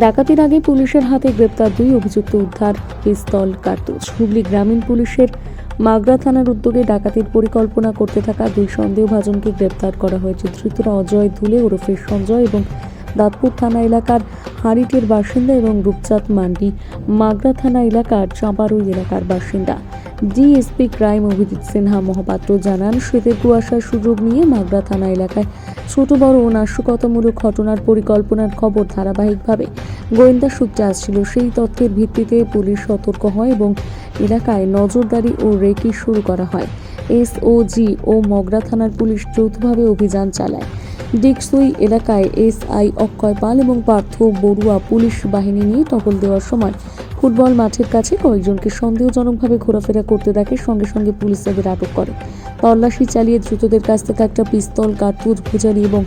ডাকাতির আগে পুলিশের হাতে গ্রেপ্তার দুই অভিযুক্ত উদ্ধার পিস্তল, কার্তুজ। হুগলি গ্রামীণ পুলিশের মাগরা থানার উদ্যোগে ডাকাতির পরিকল্পনা করতে থাকা দুই সন্দেহভাজনকে গ্রেপ্তার করা হয়েছে। ধৃতরা অজয় ধুলে ওরফে সঞ্জয় এবং দাঁতপুর থানা এলাকার হারিটের বাসিন্দা এবং রূপচাঁদ মান্ডি। মাগরা থানা এলাকার চাঁপারুই এলাকার বাসিন্দা। ডিএসপি ক্রাইম অভিজিৎ সিনহা মহাপাত্র জানান, শীতের কুয়াশার সুযোগ নিয়ে মাগরা থানা এলাকায় ছোট বড় ও নাশকতামূলক ঘটনার পরিকল্পনার খবর ধারাবাহিকভাবে। গোয়েন্দা সূত্রে আসছিল সেই তথ্যের ভিত্তিতে পুলিশ সতর্ক হয় এবং এলাকায় নজরদারি ও রেকি শুরু করা হয়। এসওজি ও মগরা থানার পুলিশ যৌথভাবে অভিযান চালায়। ডিকসুই এলাকায় এসআই অক্ষয় পাল এবং পার্থ বড়ুয়া পুলিশ বাহিনী নিয়ে টহল দেওয়ার সময় ফুটবল মাঠের কাছে কয়েকজনকে সন্দেহজনকভাবে ঘোরাফেরা করতে দেখে সঙ্গে সঙ্গে পুলিশ তাদের আটক করে। তল্লাশি চালিয়ে দ্রুতদের কাছ থেকে একটা পিস্তল, কার্তুজ, ভুজারি এবং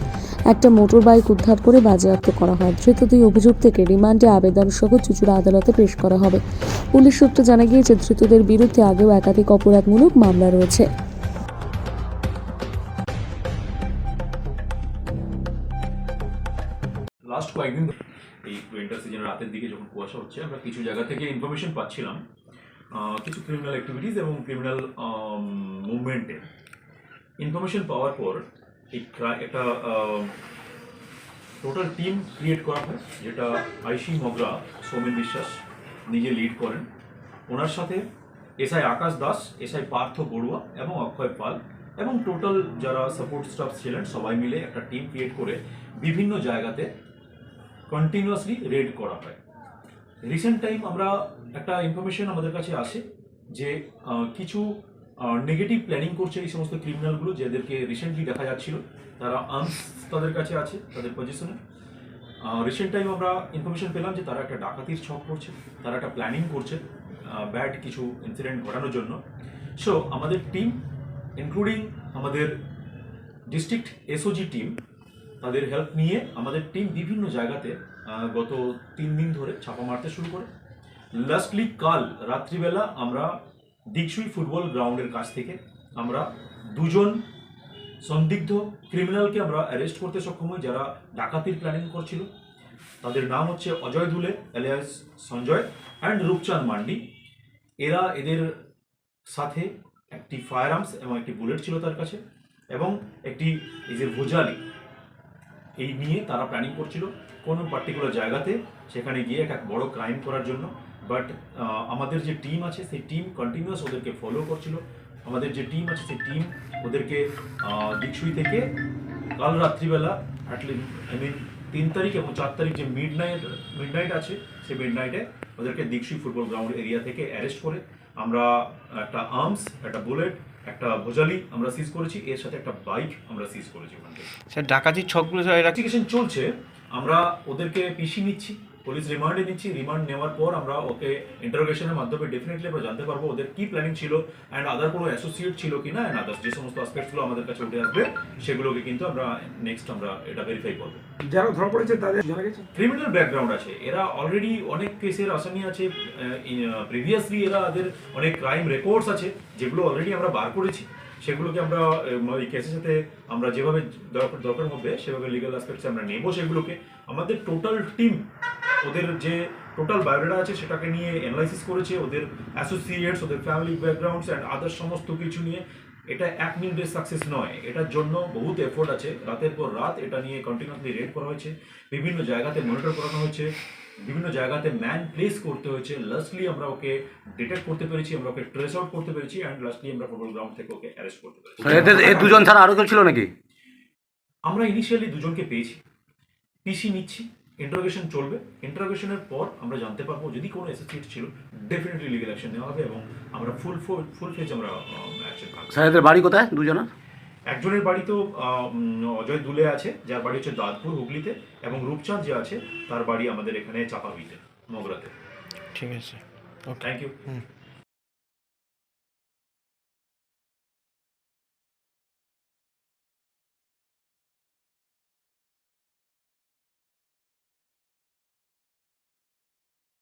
একটা মোটর বাইক উদ্ধার করে বাজেয়াপ্ত করা হয়। ধৃত দুই অভিযুক্তকে রিমান্ডে আবেদন সহ চুচুড়া আদালতে পেশ করা হবে। পুলিশ সূত্রে জানা গিয়েছে, ধৃতদের বিরুদ্ধে আগেও একাধিক অপরাধমূলক মামলা রয়েছে। লাস্ট কয়েকদিন এই উইন্টার সিজনের রাতের দিকে যখন কুয়াশা হচ্ছে, আমরা কিছু জায়গা থেকে ইনফরমেশন পাচ্ছিলাম। কিছু ক্রিমিনাল অ্যাক্টিভিটিস এবং ক্রিমিনাল মুভমেন্টে ইনফরমেশন পাওয়ার পর একটা টোটাল টিম ক্রিয়েট করা হয়, যেটা আইসি মগরা, সৌমেন বিশ্বাস, নিজে লিড করেন। ওনার সাথে এসআই আকাশ দাস এসআই পার্থ বড়ুয়া এবং অক্ষয় পাল এবং টোটাল যারা সাপোর্ট স্টাফ ছিলেন, সবাই মিলে একটা টিম ক্রিয়েট করে বিভিন্ন জায়গাতে কন্টিনিউয়াসলি রেড করা হয়। রিসেন্ট টাইম আমরা একটা ইনফরমেশন আমাদের কাছে আসে যে কিছু নেগেটিভ প্ল্যানিং করছে এই সমস্ত ক্রিমিনালগুলো যাদেরকে রিসেন্টলি দেখা যাচ্ছিল। তারা আর্মস তাদের কাছে আছে, তাদের পজিশনে রিসেন্ট টাইম আমরা ইনফরমেশন পেলাম যে তারা একটা ডাকাতির ছক করছে, তারা একটা প্ল্যানিং করছে ব্যাড কিছু ইনসিডেন্ট ঘটানোর জন্য। সো আমাদের টিম ইনক্লুডিং আমাদের ডিস্ট্রিক্ট এসওজি টিম তাদের হেল্প নিয়ে আমাদের টিম বিভিন্ন জায়গাতে গত তিন দিন ধরে ছাপা মারতে শুরু করে। লাস্টলি কাল রাত্রিবেলা আমরা দিকসুই ফুটবল গ্রাউন্ডের কাছ থেকে আমরা দুজন সন্দিগ্ধ ক্রিমিনালকে আমরা অ্যারেস্ট করতে সক্ষম হই, যারা ডাকাতির প্ল্যানিং করছিল। তাদের নাম হচ্ছে অজয় ধুলে এলিয়াস সঞ্জয় অ্যান্ড রূপচাঁদ মান্ডি। এরা এদের সাথে একটি ফায়ার আর্মস এবং একটি বুলেট ছিল তার কাছে এবং একটি, এই যে ভুজালি এই নিয়ে তারা প্ল্যানিং করছিল কোনো পার্টিকুলার জায়গাতে, সেখানে গিয়ে একটা বড় ক্রাইম করার জন্য। বাট আমাদের যে টিম আছে, সেই টিম কন্টিনিউয়াস ওদেরকে ফলো করছিল। আমাদের যে টিম আছে, সেই টিম ওদেরকে দিকসুই থেকে কাল রাত্রিবেলা অ্যাটলিস্ট আই মিন তিন তারিখ এবং চার তারিখ যে মিড নাইট মিড নাইট আছে, সেই মিড নাইটে ওদেরকে দিকসুই ফুটবল গ্রাউন্ড এরিয়া থেকে অ্যারেস্ট করে। আমরা একটা আর্মস একটা বুলেট একটা ভোজালি আমরা সিজ করেছি এর সাথে একটা বাইক আমরা সিজ করেছি ওখান থেকে। স্যার ডাকাতির ছকগুলো স্যার চলছে আমরা ওদেরকে পিসি নিচ্ছি। পুলিশ রিমান্ডে নিচ্ছি রিমান্ড নেওয়ার পর আমরা ওকে ইন্টারোগেশনের মাধ্যমে ডেফিনেটলি আমরা জানতে পারব ওদের কি প্ল্যানিং ছিল অ্যান্ড আদার কোনো অ্যাসোসিয়েট ছিল কিনা অ্যান্ড আদার্স যে সমস্ত অ্যাসপেক্টগুলো আমাদের কাছে উঠে আসবে সেগুলোকে কিন্তু আমরা নেক্সট আমরা এটা ভেরিফাই করব। যারা ধরা পড়েছে তাদের জানা গেছে? ক্রিমিনাল ব্যাকগ্রাউন্ড আছে এরা অলরেডি অনেক কেসের আসামি আছে প্রিভিয়াসলি এরা এদের অনেক ক্রাইম রেকর্ডস আছে যেগুলো অলরেডি আমরা বার করেছি সেগুলোকে আমরা এই কেসের সাথে আমরা যেভাবে দরকার দরকার হবে সেভাবে লিগাল অ্যাসপেক্টসে আমরা নেব সেগুলোকে। আমাদের টোটাল টিম ওদের যে টোটাল বায়োডাটা আছে সেটাকে নিয়ে অ্যানালাইসিস করেছে ওদের অ্যাসোসিয়েটস ওদের ফ্যামিলি ব্যাকগ্রাউন্ডস অ্যান্ড আদার সমস্ত কিছু নিয়ে। এটা এক মিনিটের সাকসেস নয়। এটার জন্য বহুত এফোর্ট আছে। রাতের পর রাত এটা নিয়ে কন্টিনিউসলি রেড করা হয়েছে। বিভিন্ন জায়গাতে মনিটর করানো হয়েছে। বিভিন্ন জায়গাতে ম্যান প্লেস করতে হয়েছে। লাস্টলি আমরা ওকে ডিটেক্ট করতে পেরেছি আমরা ওকে ট্রেস আউট করতে পেরেছি অ্যান্ড লাস্টলি আমরা ফুটবল গ্রাউন্ড থেকে ওকে অ্যারেস্ট করতে পেরেছি। এই দুজন ছাড়া আরও কেউ ছিল নাকি? আমরা ইনিশিয়ালি দুজনকে পেয়েছি। পিসি নিচ্ছি। ইন্টারোগেশন চলবে। ইন্টারোগেশনের পর আমরা জানতে পারব যদি কোনো অ্যাসোসিয়েট ছিল ডেফিনেটলি লিগাল অ্যাকশন নেওয়া হবে এবং আমরা ফুল ফুল ফেজ আমরা অ্যাকশন থাকব। স্যার এদের বাড়ি কোথায় দুজনের? একজনের বাড়ি তো অজয় দুলে আছে যার বাড়ি হচ্ছে দাঁতপুর হুগলিতে এবং রূপচাঁদ যে আছে তার বাড়ি আমাদের এখানে চাপাবিতে মগরাতে। ঠিক আছে। Thank you